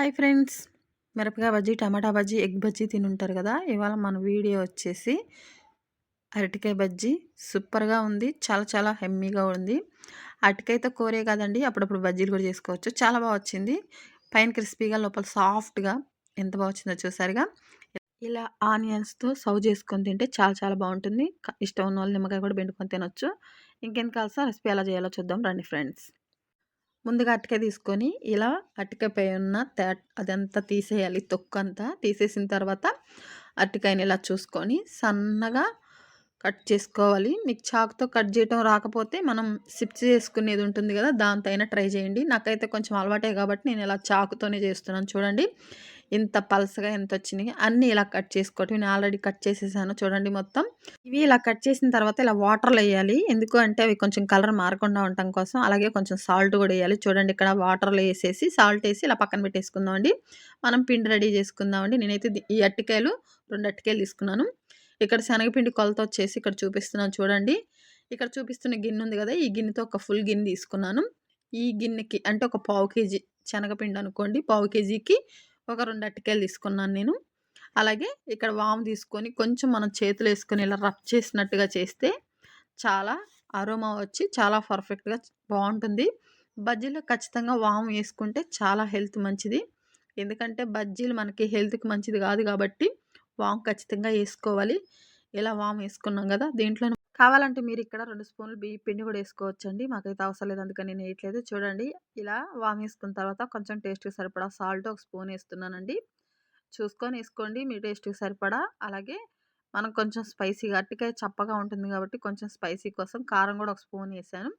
Hi friends. మిరపకాయ bajji tomato bajji egg bajji తినుంటారు కదా. ఇవాళ మన వీడియో వచ్చేసి అరటికాయ బజ్జీ. సూపర్గా ఉంది. చాలా చాలా హెమ్మీగా ఉంది. అరటికాయతో కోరే కాదండి అప్పుడప్పుడు బజ్జీలు కూడా చేసుకోవచ్చు. చాలా బాగా వచ్చింది. పైన క్రిస్పీగా లోపల సాఫ్ట్గా ఎంత బాగా వచ్చిందో చూసారుగా. ఇలా ఆనియన్స్తో సర్వ్ చేసుకొని తింటే చాలా చాలా బాగుంటుంది. ఇష్టం ఉన్న వాళ్ళు నిమ్మకాయ కూడా బెండుకొని తినొచ్చు. ఇంకెంత కావాల్సిన రెసిపీ ఎలా చేయాలో చూద్దాం. రండి ఫ్రెండ్స్. ముందుగా అటిక తీసుకొని ఇలా అట్టకాయపై ఉన్న తే అదంతా తీసేయాలి. తొక్కు అంతా తీసేసిన తర్వాత అట్టకాయని ఇలా చూసుకొని సన్నగా కట్ చేసుకోవాలి. మీకు చాక్తో కట్ చేయటం రాకపోతే మనం సిప్స్ చేసుకునేది ఉంటుంది కదా దాంతైనా ట్రై చేయండి. నాకైతే కొంచెం అలవాటే కాబట్టి నేను ఇలా చాకుతోనే చేస్తున్నాను. చూడండి ఇంత పలసగా ఎంత వచ్చినాయి అన్నీ ఇలా కట్ చేసుకోవటం. నేను ఆల్రెడీ కట్ చేసేసాను చూడండి మొత్తం. ఇవి ఇలా కట్ చేసిన తర్వాత ఇలా వాటర్లో వేయాలి. ఎందుకు అంటే అవి కొంచెం కలర్ మారకుండా ఉండటం కోసం. అలాగే కొంచెం సాల్ట్ కూడా వేయాలి. చూడండి ఇక్కడ వాటర్లో వేసేసి సాల్ట్ వేసి ఇలా పక్కన పెట్టేసుకుందామండి. మనం పిండి రెడీ చేసుకుందామండి. నేనైతే ఈ అట్టికాయలు రెండు అట్టికాయలు తీసుకున్నాను. ఇక్కడ శనగపిండి కొలత వచ్చేసి ఇక్కడ చూపిస్తున్నాను చూడండి. ఇక్కడ చూపిస్తున్న గిన్నె ఉంది కదా ఈ గిన్నెతో ఒక ఫుల్ గిన్నె తీసుకున్నాను. ఈ గిన్నెకి అంటే ఒక పావు కేజీ శనగపిండి అనుకోండి పావు కేజీకి ఒక రెండు అట్టికాయలు తీసుకున్నాను నేను. అలాగే ఇక్కడ వాము తీసుకొని కొంచెం మనం చేతులు వేసుకొని ఇలా రఫ్ చేసినట్టుగా చేస్తే చాలా అరోమా వచ్చి చాలా పర్ఫెక్ట్గా బాగుంటుంది. బజ్జీలో ఖచ్చితంగా వాము వేసుకుంటే చాలా హెల్త్ మంచిది. ఎందుకంటే బజ్జీలు మనకి హెల్త్కి మంచిది కాదు కాబట్టి వామ్ ఖచ్చితంగా వేసుకోవాలి ఇలా వామ్ వేసుకున్నాం కదా దీంట్లో కావాలంటే మీరు ఇక్కడ రెండు స్పూన్లు బియ్య పిండి కూడా వేసుకోవచ్చండి మాకైతే అవసరం లేదు అందుకని నేను వేయట్లేదు. చూడండి ఇలా వామ్ వేసుకున్న తర్వాత కొంచెం టేస్ట్కి సరిపడా సాల్ట్ ఒక స్పూన్ వేస్తున్నానండి. చూసుకొని వేసుకోండి మీ టేస్ట్కి సరిపడా. అలాగే మనం కొంచెం స్పైసీగా అట్టికాయ చప్పగా ఉంటుంది కాబట్టి కొంచెం స్పైసీ కోసం కారం కూడా ఒక స్పూన్ వేసాను.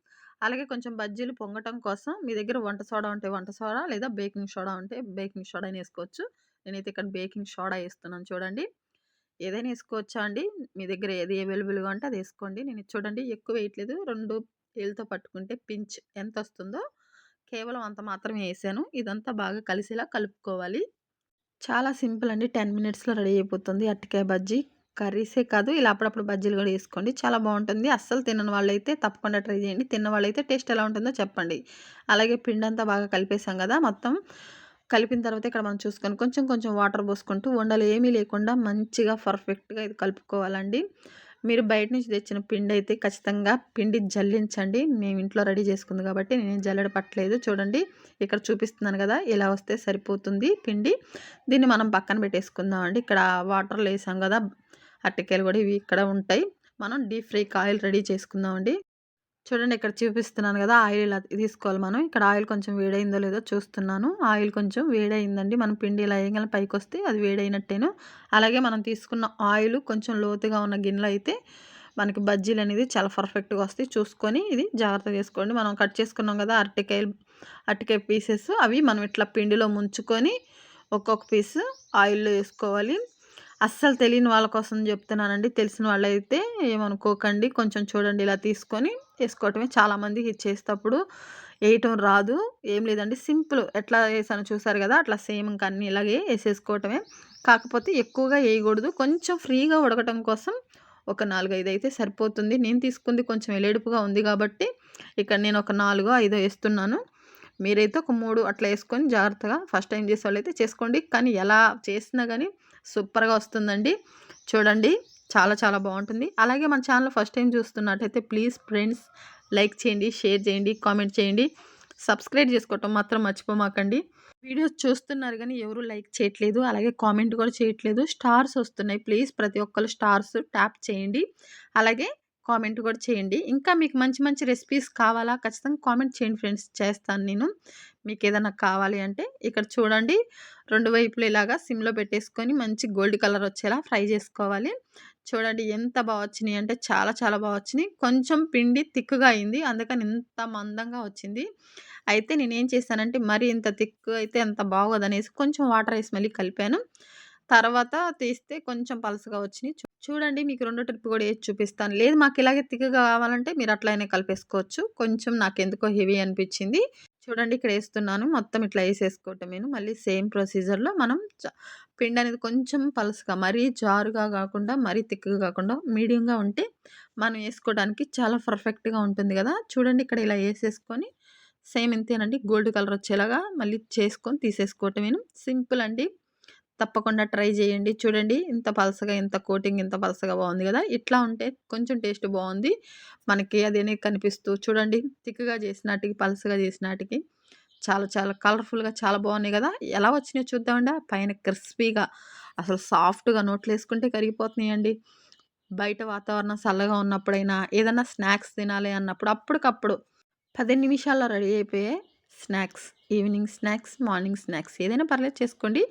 అలాగే కొంచెం బజ్జీలు పొంగటం కోసం మీ దగ్గర వంట సోడా ఉంటే వంట సోడా లేదా బేకింగ్ సోడా ఉంటే బేకింగ్ సోడా వేసుకోవచ్చు. నేనైతే ఇక్కడ బేకింగ్ సోడా వేస్తున్నాను చూడండి. ఏదైనా వేసుకోవచ్చా అండి? మీ దగ్గర ఏది అవైలబుల్గా ఉంటే అది వేసుకోండి. నేను చూడండి ఎక్కువ వేయట్లేదు రెండు ఏళ్ళతో పట్టుకుంటే పించ్ ఎంత వస్తుందో కేవలం అంత మాత్రమే వేసాను. ఇదంతా బాగా కలిసేలా కలుపుకోవాలి. చాలా సింపుల్ అండి. టెన్ మినిట్స్లో రెడీ అయిపోతుంది అట్టికాయ బజ్జీ. కర్రీసే కాదు ఇలా అప్పుడప్పుడు బజ్జీలు కూడా వేసుకోండి. చాలా బాగుంటుంది. అస్సలు తినని వాళ్ళైతే తప్పకుండా ట్రై చేయండి. తిన్న వాళ్ళైతే టేస్ట్ ఎలా ఉంటుందో చెప్పండి. అలాగే పిండి అంతా బాగా కలిపేసాం కదా మొత్తం. కలిపిన తర్వాత ఇక్కడ మనం చూసుకొని కొంచెం కొంచెం వాటర్ పోసుకుంటూ ఉండలు ఏమీ లేకుండా మంచిగా పర్ఫెక్ట్గా ఇది కలుపుకోవాలండి. మీరు బయట నుంచి తెచ్చిన పిండి అయితే ఖచ్చితంగా పిండి జల్లించండి. మేము ఇంట్లో రెడీ చేసుకుంది కాబట్టి నేను జల్లెడ పట్టలేదు చూడండి ఇక్కడ చూపిస్తున్నాను కదా ఇలా వస్తే సరిపోతుంది పిండి. దీన్ని మనం పక్కన పెట్టేసుకుందామండి. ఇక్కడ వాటర్లో వేసాం కదా అట్టకాయలు కూడా ఇవి ఇక్కడ ఉంటాయి. మనం డీప్ ఫ్రై ఆయిల్ రెడీ చేసుకుందామండి. చూడండి ఇక్కడ చూపిస్తున్నాను కదా ఆయిల్ ఇలా తీసుకోవాలి మనం. ఇక్కడ ఆయిల్ కొంచెం వేడైందో లేదో చూస్తున్నాను. ఆయిల్ కొంచెం వేడైందండి. మనం పిండి ఇలా వేయగల పైకి వస్తే అది వేడైనట్టేను. అలాగే మనం తీసుకున్న ఆయిల్ కొంచెం లోతుగా ఉన్న గిన్నెలో అయితే మనకి బజ్జీలు అనేది చాలా పర్ఫెక్ట్గా వస్తాయి. చూసుకొని ఇది జాగ్రత్తగా చేసుకోండి మనం కట్ చేసుకున్నాం కదా అరటికాయలు అరటికాయ పీసెస్ అవి మనం ఇట్లా పిండిలో ముంచుకొని ఒక్కొక్క పీస్ ఆయిల్లో వేసుకోవాలి. అస్సలు తెలియని వాళ్ళ కోసం చెప్తున్నానండి. తెలిసిన వాళ్ళైతే ఏమనుకోకండి. కొంచెం చూడండి ఇలా తీసుకొని వేసుకోవటమే చాలామంది చేసేటప్పుడు వేయటం రాదు. ఏం లేదండి. సింపుల్ ఎట్లా వేసాను చూసారు కదా అట్లా సేమ్ ఇంకా అన్ని ఇలాగే వేసేసుకోవటమే. కాకపోతే ఎక్కువగా వేయకూడదు. కొంచెం ఫ్రీగా ఉడకటం కోసం ఒక నాలుగు ఐదు అయితే సరిపోతుంది. నేను తీసుకుంది కొంచెం ఎలేడుపుగా ఉంది కాబట్టి ఇక్కడ నేను ఒక నాలుగో ఐదో వేస్తున్నాను. మీరైతే ఒక మూడు అట్లా వేసుకొని జాగ్రత్తగా ఫస్ట్ టైం చేసే వాళ్ళైతే చేసుకోండి. కానీ ఎలా చేసినా కానీ సూపర్గా వస్తుందండి. చూడండి. చాలా చాలా బాగుంటుంది. అలాగే మన ఛానల్ ఫస్ట్ టైం చూస్తున్నట్టయితే ప్లీజ్ ఫ్రెండ్స్ లైక్ చేయండి షేర్ చేయండి కామెంట్ చేయండి. సబ్స్క్రైబ్ చేసుకోవటం మాత్రం మర్చిపోమాకండి. వీడియోస్ చూస్తున్నారు కానీ ఎవరు లైక్ చేయట్లేదు అలాగే కామెంట్ కూడా చేయట్లేదు. స్టార్స్ వస్తున్నాయి. ప్లీజ్ ప్రతి ఒక్కరు స్టార్స్ ట్యాప్ చేయండి. అలాగే కామెంట్ కూడా చేయండి. ఇంకా మీకు మంచి మంచి రెసిపీస్ కావాలా ఖచ్చితంగా కామెంట్ చేయండి ఫ్రెండ్స్. చేస్తాను నేను. మీకు ఏదైనా కావాలి అంటే ఇక్కడ చూడండి. రెండు వైపులు ఇలాగా సిమ్లో పెట్టేసుకొని మంచి గోల్డ్ కలర్ వచ్చేలా ఫ్రై చేసుకోవాలి. చూడండి ఎంత బాగా వచ్చినాయి. అంటే చాలా చాలా బాగా వచ్చినాయి. కొంచెం పిండి తిక్కుగా అయింది. అందుకని ఇంత మందంగా వచ్చింది. అయితే నేనేం చేశానంటే మరి ఇంత తిక్కు అయితే అంత బాగోదనేసి కొంచెం వాటర్ వేసి మళ్ళీ కలిపాను. తర్వాత తీస్తే కొంచెం పలసగా వచ్చినాయి. చూడండి మీకు రెండో ట్రిప్ కూడా వేసి చూపిస్తాను. లేదు మాకు ఇలాగే తిక్కగా కావాలంటే మీరు అట్లయినా కలిపేసుకోవచ్చు. కొంచెం నాకు ఎందుకో హెవీ అనిపించింది. చూడండి ఇక్కడ వేస్తున్నాను. మొత్తం ఇట్లా వేసేసుకోవటం నేను. మళ్ళీ సేమ్ ప్రొసీజర్లో మనం పిండి అనేది కొంచెం పలసగా మరీ జారుగా కాకుండా మరీ తిక్కగా కాకుండా మీడియంగా ఉంటే మనం వేసుకోవడానికి చాలా పర్ఫెక్ట్గా ఉంటుంది కదా. చూడండి ఇక్కడ ఇలా వేసేసుకొని సేమ్ ఇంతేనండి. గోల్డ్ కలర్ వచ్చేలాగా మళ్ళీ చేసుకొని తీసేసుకోవటం నేను. సింపుల్ అండి. తప్పకుండా ట్రై చేయండి. చూడండి ఇంత పలసగా ఇంత కోటింగ్ ఇంత పలసగా బాగుంది కదా! ఇట్లా ఉంటే కొంచెం టేస్ట్ బాగుంది. మనకి అదేనే కనిపిస్తూ చూడండి థిక్గా చేసినాటికి పలసగా చేసినాటికి చాలా చాలా కలర్ఫుల్గా చాలా బాగున్నాయి కదా! ఎలా వచ్చినాయో చూద్దామండి. పైన క్రిస్పీగా అసలు సాఫ్ట్గా నోట్లు వేసుకుంటే కరిగిపోతున్నాయండి. బయట వాతావరణం చల్లగా ఉన్నప్పుడైనా ఏదైనా స్నాక్స్ తినాలి అన్నప్పుడు అప్పటికప్పుడు పది నిమిషాల్లో రెడీ అయిపోయాయి snacks evening snacks morning snacks ఏదైనా పర్లేదు చేసుకోండి.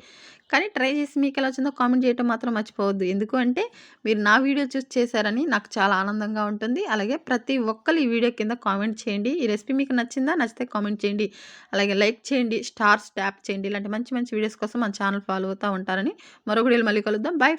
కానీ ట్రై చేసి మీకు ఎలా వచ్చిందో కామెంట్ చేయటం మాత్రం మర్చిపోవద్దు. ఎందుకు అంటే మీరు నా వీడియో చూసి చేశారని నాకు చాలా ఆనందంగా ఉంటుంది. అలాగే ప్రతి ఒక్కరు ఈ వీడియో కింద కామెంట్ చేయండి. ఈ రెసిపీ మీకు నచ్చిందా? నచ్చితే కామెంట్ చేయండి. అలాగే లైక్ చేయండి. స్టార్స్ ట్యాప్ చేయండి. ఇలాంటి మంచి మంచి వీడియోస్ కోసం మన ఛానల్ ఫాలో అవుతూ ఉంటారని మరొక వీడియోలు మళ్ళీ కలుద్దాం. బాయ్